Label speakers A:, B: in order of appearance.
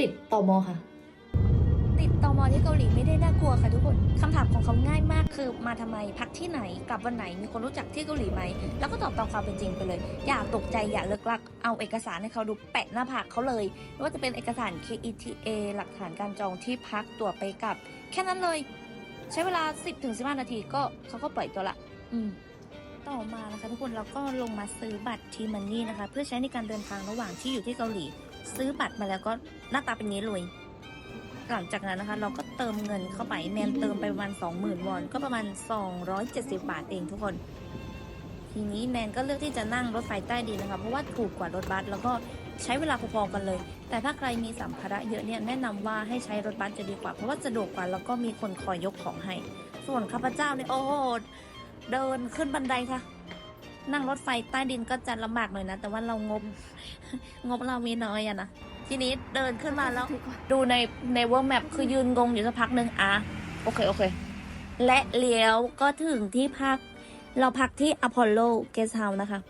A: ติดตอมอค่ะ
B: ติดตอมอที่เกาหลีไม่ได้น่ากลัวค่ะทุกคนคำถามของเขาง่ายมากคือมาทำไมพักที่ไหนกลับวันไหนมีคนรู้จักที่เกาหลีไหม แล้วก็ตอบตามความเป็นจริงไปเลย อย่าตกใจอย่าเลิกลัก เอาเอกสารให้เขาดูแปะหน้าผากเขาเลยไม่ว่าจะเป็นเอกสาร KETA หลักฐานการจองที่พักตั๋วไปกลับ แค่นั้นเลย ใช้เวลา 10-15 นาทีก็เขาก็ปล่อยตัวละ อืม ต่อมานะคะทุกคนเราก็ลงมาซื้อบัตรทีมันนี่นะคะ เพื่อใช้ในการเดินทางระหว่างที่อยู่ที่เกาหลี ซื้อบัตรมาแล้วก็หน้าตาเป็นนี้เลยหลังจากนั้นนะคะ เราก็เติมเงินเข้าไปแนนเติมไปประมาณ 20,000 วอน ก็ประมาณ 270 บาทเองทุกคน ทีนี้แนนก็เลือกที่จะนั่งรถไฟใต้ดินนะคะ เพราะว่าถูกกว่ารถบัสแล้วก็ใช้เวลาพอๆกันเลย แต่ถ้าใครมีสัมภาระเยอะเนี่ยแนะนำว่าให้ใช้รถบัสจะดีกว่า เพราะว่าสะดวกกว่าแล้วก็มีคนคอยยกของให้ ส่วนข้าพเจ้าเนี่ยโอ้โหเดินขึ้นบันไดค่ะ นั่งรถไฟใต้ดินก็จะลำบากหน่อยนะ แต่ว่าเรางบ งบเรามีน้อยอะนะ ทีนี้เดินขึ้นมาแล้ว ดูในในเวิร์แมปคือยืนงงอยู่สักพักหนึ่งอะโอเค โอเค และเลี้ยวก็ถึงที่พัก เราพักที่อพอลโลเกสเฮานะคะ